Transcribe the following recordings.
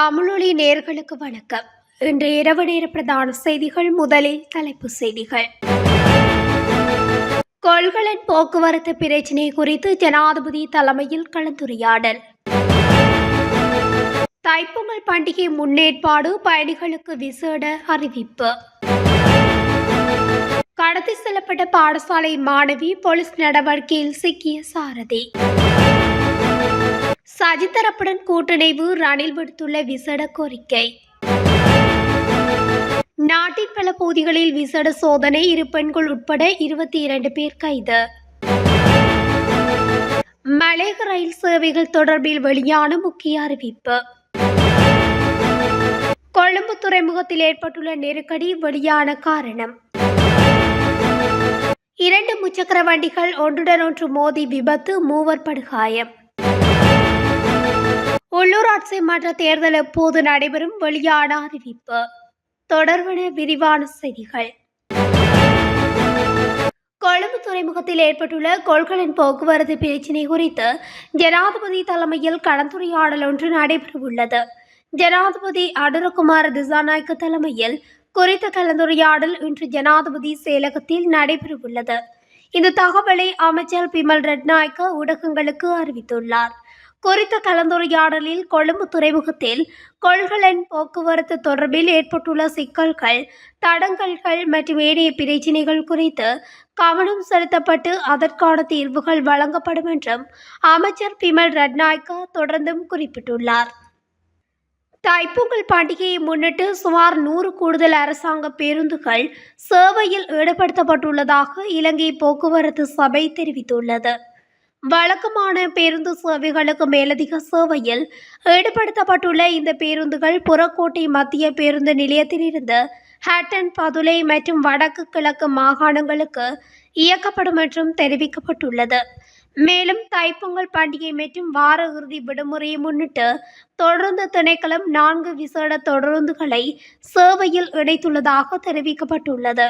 தமிழொலி நேர்களுக்கு வணக்கம். இன்று இரவு நேர பிரதான செய்திகள் முதலில் தலைப்பு செய்திகள். கொள்கலன் போக்குவரத்து பிரச்சினை குறித்து ஜனாதிபதி தலைமையில் கலந்துரையாடல். தைப்பொங்கல் பண்டிகை முன்னேற்பாடு பயணிகளுக்கு விசேட அறிவிப்பு. கடத்தி செல்லப்பட்ட பாடசாலை மாணவி போலீஸ் நடவடிக்கையில் சிக்கிய சாரதி. சஜித் தரப்புடன் ரணில் விடுத்துள்ள விசேட கோரிக்கை. நாட்டின் பல பகுதிகளில் விசேட சோதனை இரு பெண்கள் உட்பட இருபத்தி இரண்டு பேர் கைது. மலேக ரயில் சேவைகள் தொடர்பில் வெளியான முக்கிய அறிவிப்பு. கொழும்பு துறைமுகத்தில் ஏற்பட்டுள்ள நெருக்கடி வெளியான காரணம். இரண்டு முச்சக்கர வண்டிகள் ஒன்றுடன் ஒன்று மோதி விபத்து மூவர் படுகாயம். உள்ளூராட்சி மன்ற தேர்தல் எப்போது நடைபெறும் வெளியான அறிவிப்பு. தொடர்பான விரிவான செய்திகள். கொழும்பு துறைமுகத்தில் ஏற்பட்டுள்ள கொள்கலன் போக்குவரத்து பிரச்சினை குறித்து ஜனாதிபதி தலைமையில் கலந்துரையாடல் ஒன்று நடைபெறவுள்ளது. ஜனாதிபதி அடரகுமார் திசாநாயக்க தலைமையில் குறித்த கலந்துரையாடல் இன்று ஜனாதிபதி செயலகத்தில் நடைபெறவுள்ளது. இந்த தகவலை அமைச்சர் பிமல் ரட்நாயக்க ஊடகங்களுக்கு அறிவித்துள்ளார். குறித்த கலந்துரையாடலில் கொழும்பு துறைமுகத்தில் கொள்கலன் போக்குவரத்து தொடர்பில் ஏற்பட்டுள்ள சிக்கல்கள் தடங்கல்கள் மற்றும் ஏனைய பிரச்சினைகள் குறித்து கவனம் செலுத்தப்பட்டு அதற்கான தீர்வுகள் வழங்கப்படும் என்றும் அமைச்சர் பிமல் ரட்நாயக்கா தொடர்ந்தும் குறிப்பிட்டுள்ளார். தைப்பொங்கல் பண்டிகையை முன்னிட்டு சுமார் நூறு கூடுதல் அரசாங்க பேருந்துகள் சேவையில் ஈடுபடுத்தப்பட்டுள்ளதாக இலங்கை போக்குவரத்து சபை தெரிவித்துள்ளது. வழக்கமான பேருந்து சேவைகளுக்கு மேலதிக சேவையில் ஈடுபடுத்தப்பட்டுள்ள இந்த பேருந்துகள் புறக்கோட்டை மத்திய பேருந்து நிலையத்திலிருந்து ஹேட்டன் பதுளை மற்றும் வடக்கு கிழக்கு மாகாணங்களுக்கு இயக்கப்படும் என்றும் தெரிவிக்கப்பட்டுள்ளது. மேலும் தைப்பொங்கல் பண்டிகை மற்றும் வார இறுதி விடுமுறையை முன்னிட்டு தொடர்ந்து திணைக்களம் நான்கு விசேட தொடருந்துகளை சேவையில் இணைத்துள்ளதாக தெரிவிக்கப்பட்டுள்ளது.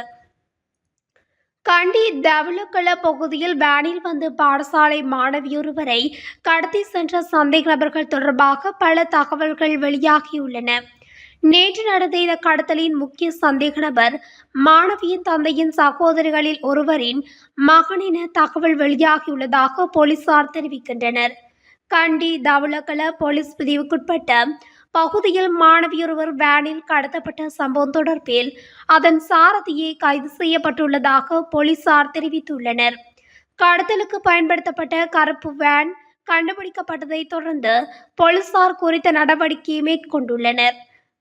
கண்டி தவளக்கள பகுதியில் வேனில் வந்து பாடசாலை மாணவியொருவரை கடத்தி சென்ற சந்தேக நபர்கள் தொடர்பாக பல தகவல்கள் வெளியாகியுள்ளன. நேற்று நடந்த இந்த கடத்தலின் முக்கிய சந்தேக நபர் மாணவியின் தந்தையின் சகோதரிகளில் ஒருவரின் மகன் என தகவல் வெளியாகியுள்ளதாக போலீசார் தெரிவிக்கின்றனர். கண்டி தவளக்கல போலீஸ் பிரிவுக்குட்பட்ட பகுதியில் மாணவியொருவர் வேனில் கடத்தப்பட்ட சம்பவம் தொடர்பில் அதன் சாரதியை கைது செய்யப்பட்டுள்ளதாக போலீசார் தெரிவித்துள்ளனர். கடத்தலுக்கு பயன்படுத்தப்பட்ட கருப்பு வேன் கண்டுபிடிக்கப்பட்டதைத் தொடர்ந்து போலீசார் குறித்த நடவடிக்கையை மேற்கொண்டுள்ளனர்.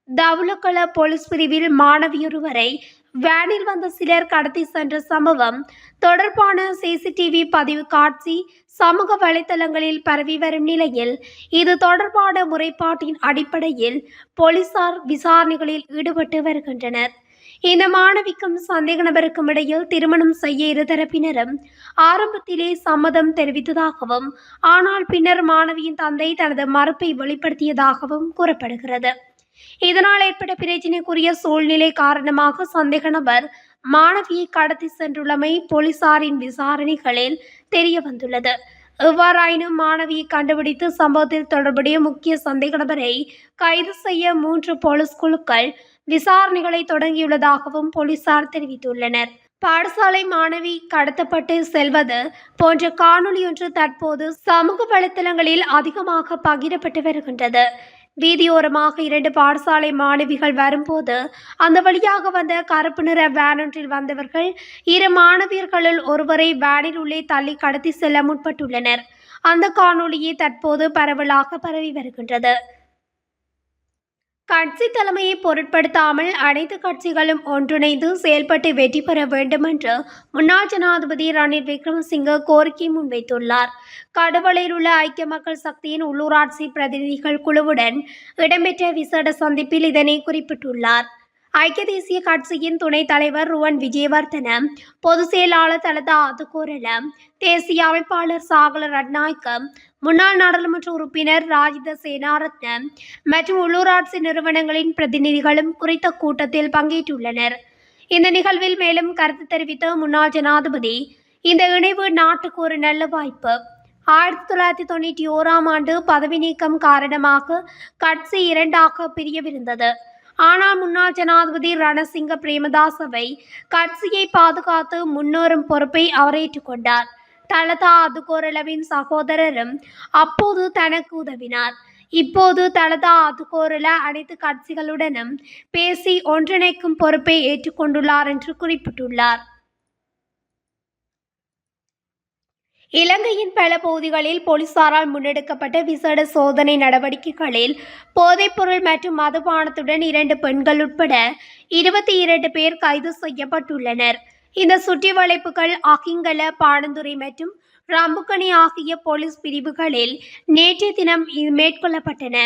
தவுலக்கள போலீஸ் பிரிவில் மாணவியொருவரை வேனில் வந்த சிலர் கடத்தி சென்ற சம்பவம் தொடர்பான சிசிடிவி பதிவு காட்சி சமூக வலைதளங்களில் பரவி வரும் நிலையில் இது தொடர்பான முறைப்பாட்டின் அடிப்படையில் போலீசார் விசாரணைகளில் ஈடுபட்டு வருகின்றனர். இந்த மாணவிக்கும் சந்தேக நபருக்கும் இடையில் திருமணம் செய்ய இருதரப்பினரும் ஆரம்பத்திலே சம்மதம் தெரிவித்ததாகவும் ஆனால் பின்னர் மாணவியின் தந்தை தனது மறுப்பை வெளிப்படுத்தியதாகவும் கூறப்படுகிறது. இதனால் ஏற்பட்ட பிரச்சினைக்குரிய சூழ்நிலை காரணமாக சந்தேக நபர் மாணவியை கடத்தி சென்றுள்ளமை போலீசாரின் விசாரணைகளில் தெரிய வந்துள்ளது எவ்வாறாயினும் மாணவியை கண்டுபிடித்து சம்பவத்தில் தொடர்புடைய முக்கிய சந்தேக நபரை கைது செய்ய மூன்று போலீஸ் குழுக்கள் விசாரணைகளை தொடங்கியுள்ளதாகவும் போலீசார் தெரிவித்துள்ளனர். பாடசாலை மாணவி கடத்தப்பட்டு செல்வது போன்ற காணொளியொன்று தற்போது சமூக வலைத்தளங்களில் அதிகமாக பகிரப்பட்டு வருகின்றது. வீதியோரமாக இரண்டு பாடசாலை மாணவிகள் வரும்போது அந்த வழியாக வந்த கருப்பு நிற வேனொன்றில் வந்தவர்கள் இரு மாணவியர்களுள் ஒருவரை வேனில் உள்ளே தள்ளி கடத்தி செல்ல முற்பட்டுள்ளனர். அந்த காணொளியே தற்போது பரவலாக பரவி வருகின்றது. கட்சி தலைமையை பொருட்படுத்தாமல் அனைத்து கட்சிகளும் ஒன்றிணைந்து செயல்பட்டு வெற்றி பெற வேண்டும் என்று முன்னாள் ஜனாதிபதி ரணில் விக்ரமசிங்க கோரிக்கை முன்வைத்துள்ளார். கடுவலையில் உள்ள ஐக்கிய மக்கள் சக்தியின் உள்ளூராட்சி பிரதிநிதிகள் குழுவுடன் இடம்பெற்ற விசேட சந்திப்பில் இதனை குறிப்பிட்டுள்ளார். ஐக்கிய தேசிய கட்சியின் துணைத் தலைவர் ருவன் விஜயவர்தன பொதுச் செயலாளர் தலதா அதுகோரல தேசிய அமைப்பாளர் சாகல ரட்நாயக்கம் முன்னாள் நாடாளுமன்ற உறுப்பினர் ராஜித சேனாரத்னம் மற்றும் உள்ளூராட்சி நிறுவனங்களின் பிரதிநிதிகளும் குறித்த கூட்டத்தில் பங்கேற்றுள்ளனர். இந்த நிகழ்வில் மேலும் கருத்து தெரிவித்த முன்னாள் ஜனாதிபதி இந்த இணைவு நாட்டுக்கு ஒரு நல்ல வாய்ப்பு. ஆயிரத்தி தொள்ளாயிரத்தி தொண்ணூற்றி ஓராம் ஆண்டு பதவி நீக்கம் காரணமாக கட்சி இரண்டாக பிரியவிருந்தது. ஆனால் முன்னாள் ஜனாதிபதி ரணசிங்க பிரேமதாசவை கட்சியை பாதுகாத்து முன்னேறும் பொறுப்பை அவர் ஏற்றுக்கொண்டார். தலதா அதுகோரளவின் சகோதரரும் அப்போது தனக்கு உதவினார். இப்போது தலதா அதுகோரல அனைத்து கட்சிகளுடனும் பேசி ஒன்றிணைக்கும் பொறுப்பை ஏற்றுக்கொண்டுள்ளார் என்று குறிப்பிட்டுள்ளார். இலங்கையின் பல பகுதிகளில் போலீசாரால் முன்னெடுக்கப்பட்ட விசேட சோதனை நடவடிக்கைகளில் போதைப்பொருள் மற்றும் மதுபானத்துடன் இரண்டு பெண்கள் உட்பட இருபத்தி இரண்டு பேர் கைது செய்யப்பட்டுள்ளனர். இந்த சுற்றி வளைப்புகள் அகிங்கல பாடந்துறை மற்றும் ரம்புக்கணி ஆகிய போலீஸ் பிரிவுகளில் நேற்றைய தினம் மேற்கொள்ளப்பட்டன.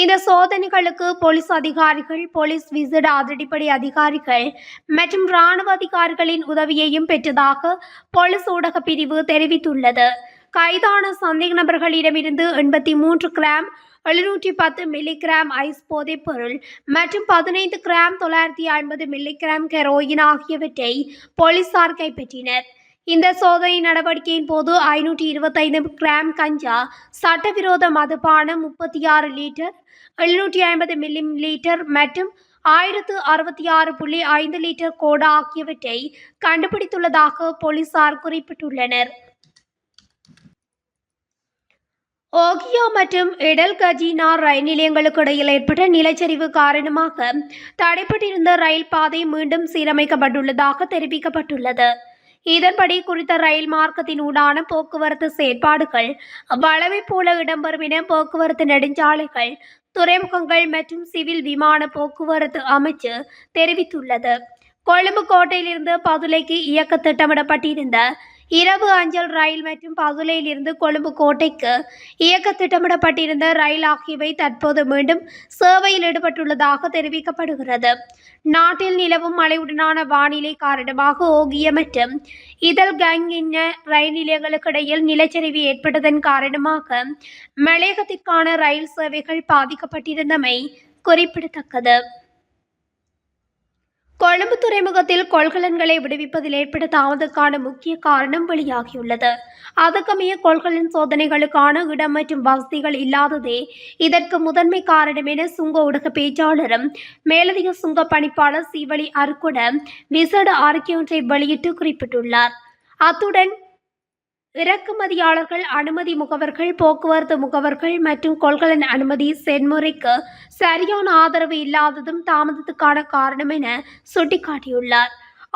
இந்த சோதனைகளுக்கு போலீஸ் அதிகாரிகள் போலீஸ் விசேட அதிரடிப்படை அதிகாரிகள் மற்றும் இராணுவ அதிகாரிகளின் உதவியையும் பெற்றதாக போலீஸ் ஊடக பிரிவு தெரிவித்துள்ளது. கைதான சந்தேக நபர்களிடமிருந்து எண்பத்தி மூன்று கிராம் எழுநூற்றி பத்து மில்லிகிராம் ஐஸ் போதைப் பொருள் மற்றும் பதினைந்து கிராம் தொள்ளாயிரத்தி ஐம்பது மில்லிகிராம் கெரோயின் ஆகியவற்றை போலீசார் கைப்பற்றினர். இந்த சோதனை நடவடிக்கையின் போது ஐநூற்றி இருபத்தைந்து கிராம் கஞ்சா சட்டவிரோத மதுபானம் முப்பத்தி ஆறு லிட்டர் எழுநூற்றி ஐம்பது மில்லி லிட்டர் மற்றும் ஆயிரத்து அறுபத்தி ஆறு புள்ளி ஐந்து லிட்டர் கோடா ஆகியவற்றை கண்டுபிடித்துள்ளதாக போலீசார் குறிப்பிட்டுள்ளனர். ஓகியோ மற்றும் இடல் கஜினா ரயில் நிலையங்களுக்கு இடையில் ஏற்பட்ட நிலச்சரிவு காரணமாக தடைப்பட்டிருந்த ரயில் பாதை மீண்டும் சீரமைக்கப்பட்டுள்ளதாக தெரிவிக்கப்பட்டுள்ளது. இதன்படி குறித்த ரயில் மார்க்கத்தின் ஊடான போக்குவரத்து செயற்பாடுகள் வளவை போல இடம்பெறும் என போக்குவரத்து நெடுஞ்சாலைகள் துறைமுகங்கள் மற்றும் சிவில் விமான போக்குவரத்து அமைச்சு தெரிவித்துள்ளது. கொழும்பு கோட்டையிலிருந்து பதுளைக்கு இயக்க திட்டமிடப்பட்டிருந்த இரவு அஞ்சல் ரயில் மற்றும் பதுளையிலிருந்து கொழும்பு கோட்டைக்கு இயக்க திட்டமிடப்பட்டிருந்த ரயில் ஆகியவை தற்போது மீண்டும் சேவையில் ஈடுபட்டுள்ளதாக தெரிவிக்கப்படுகிறது. நாட்டில் நிலவும் மழையுடனான வானிலை காரணமாக ஓகிய மற்றும் இதழ் கங் இன்ன ரயில் நிலையங்களுக்கு இடையில் நிலச்சரிவு ஏற்பட்டதன் காரணமாக மலையகத்திற்கான ரயில் சேவைகள் பாதிக்கப்பட்டிருந்தமை குறிப்பிடத்தக்கது. கொழும்பு துறைமுகத்தில் கொள்கலன்களை விடுவிப்பதில் ஏற்பட்ட தாமதக்கான முக்கிய காரணம் வெளியாகியுள்ளது. அதுக்கமைய கொள்கலன் சோதனைகளுக்கான இடம் மற்றும் வசதிகள் இல்லாததே இதற்கு முதன்மை காரணம் என சுங்க ஊடக பேச்சாளரும் மேலதிக சுங்க பணிப்பாளர் சீவலி அருக்குட விசேட அறிக்கை ஒன்றை வெளியிட்டு குறிப்பிட்டுள்ளார். அத்துடன் இறக்குமதியாளர்கள் அனுமதி முகவர்கள் போக்குவரத்து முகவர்கள் மற்றும் கொள்கலன் அனுமதி செயன்முறைக்கு சரியான ஆதரவு இல்லாததும் தாமதத்துக்கான காரணம் என சுட்டிக்காட்டியுள்ளார்.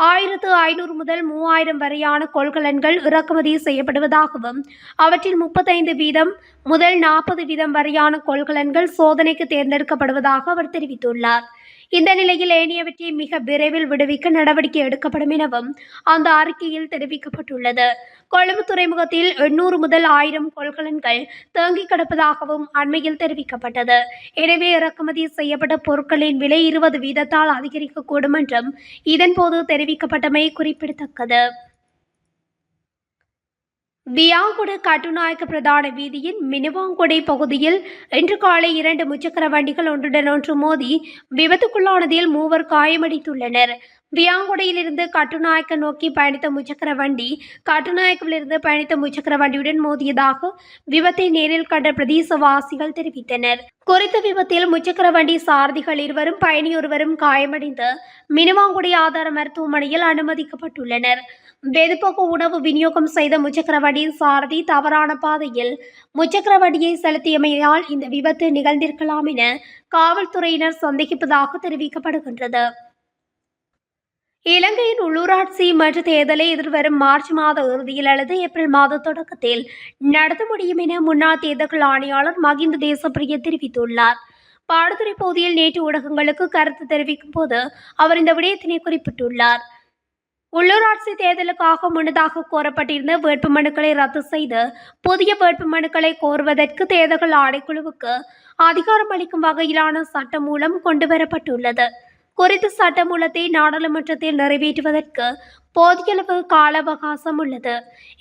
ஆயிரத்து ஐநூறு முதல் மூவாயிரம் வரையான கொள்கலன்கள் இறக்குமதி செய்யப்படுவதாகவும் அவற்றில் முப்பத்தைந்து வீதம் முதல் நாற்பது வீதம் வரையான கொள்கலன்கள் சோதனைக்கு தேர்ந்தெடுக்கப்படுவதாக அவர் தெரிவித்துள்ளார். இந்த நிலையில் ஏனையவற்றை மிக விரைவில் விடுவிக்க நடவடிக்கை எடுக்கப்படும் எனவும் அந்த அறிக்கையில் தெரிவிக்கப்பட்டுள்ளது. கொழும்பு துறைமுகத்தில் எண்ணூறு முதல் ஆயிரம் கொள்கலன்கள் தேங்கி கிடப்பதாகவும் அண்மையில் தெரிவிக்கப்பட்டது. எனவே இறக்குமதி செய்யப்பட்ட பொருட்களின் விலை இருபது வீதத்தால் அதிகரிக்கக்கூடும் என்றும் இதன்போது தெரிவிக்கப்பட்டமை குறிப்பிடத்தக்கது. வியாங்குட கட்டுநாயக்க பிரதான வீதியின் மினுவாங்குடை பகுதியில் இன்று காலை இரண்டு முச்சக்கர வண்டிகள் ஒன்றுடன் ஒன்று மோதி விபத்துக்குள்ளானதில் மூவர் காயமடைத்துள்ளனர். வியாங்குடையிலிருந்து கட்டுநாயக்க நோக்கி பயணித்த முச்சக்கர வண்டி கட்டுநாயக்கிலிருந்து பயணித்த முச்சக்கர வண்டியுடன் மோதியதாக விபத்தை நேரில் கண்ட பிரதேசவாசிகள் தெரிவித்தனர். குறித்த விபத்தில் முச்சக்கர வண்டி சாரதிகள் இருவரும் பயணியொருவரும் காயமடைந்து மினுவாங்குடி ஆதார மருத்துவமனையில் அனுமதிக்கப்பட்டுள்ளனர். வெதுப்பக உணவு விநியோகம் செய்த முச்சக்கரவடியின் சாரதி தவறான பாதையில் முச்சக்கரவடியை செலுத்தியமையால் இந்த விபத்து நிகழ்ந்திருக்கலாம் என காவல்துறையினர் சந்தேகிப்பதாக தெரிவிக்கப்படுகின்றது. இலங்கையின் உள்ளூராட்சி மன்ற தேர்தலை எதிர்வரும் மார்ச் மாத இறுதியில் அல்லது ஏப்ரல் மாத தொடக்கத்தில் நடத்த முடியும் என முன்னாள் தேர்தல்கள் ஆணையாளர் மகிந்த தேசப்பிரிய தெரிவித்துள்ளார். பாடதுறை பகுதியில் நேற்று ஊடகங்களுக்கு கருத்து தெரிவிக்கும் போது அவர் இந்த விடயத்தினை குறிப்பிட்டுள்ளார். உள்ளூராட்சி தேர்தலுக்காக முன்னதாக கோரப்பட்டிருந்த வேட்புமனுக்களை ரத்து செய்து புதிய வேட்புமனுக்களை கோருவதற்கு தேர்தல்கள் ஆணைக்குழுவுக்கு அதிகாரம் அளிக்கும் வகையிலான சட்டமூலம் கொண்டுவரப்பட்டுள்ளது. குறித்த சட்டமூலத்தை நாடாளுமன்றத்தில் நிறைவேற்றுவதற்கு போதியளவு கால அவகாசம் உள்ளது.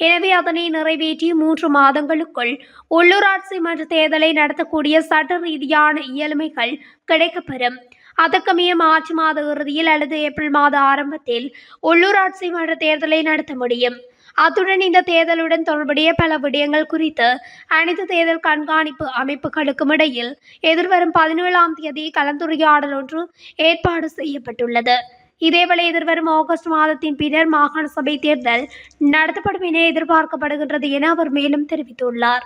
எனவே அதனை நிறைவேற்றி மூன்று மாதங்களுக்குள் உள்ளூராட்சி மன்ற தேர்தலை நடத்தக்கூடிய சட்ட ரீதியான இயலுமைகள் கிடைக்கப்பெறும். அதற்கமைய மார்ச் மாத இறுதியில் அல்லது ஏப்ரல் மாத ஆரம்பத்தில் உள்ளூராட்சி மன்ற தேர்தலை நடத்த முடியும். அத்துடன் இந்த தேர்தலுடன் தொடர்புடைய பல விடயங்கள் குறித்து அனைத்து தேர்தல் கண்காணிப்பு அமைப்புகளுக்கும் இடையில் எதிர்வரும் பதினேழாம் தேதி கலந்துரையாடல் ஒன்று ஏற்பாடு செய்யப்பட்டுள்ளது. இதேவேளை எதிர்வரும் ஆகஸ்ட் மாதத்தின் பின்னர் மாகாண சபை தேர்தல் நடத்தப்படும் என எதிர்பார்க்கப்படுகின்றது என அவர் மேலும் தெரிவித்துள்ளார்.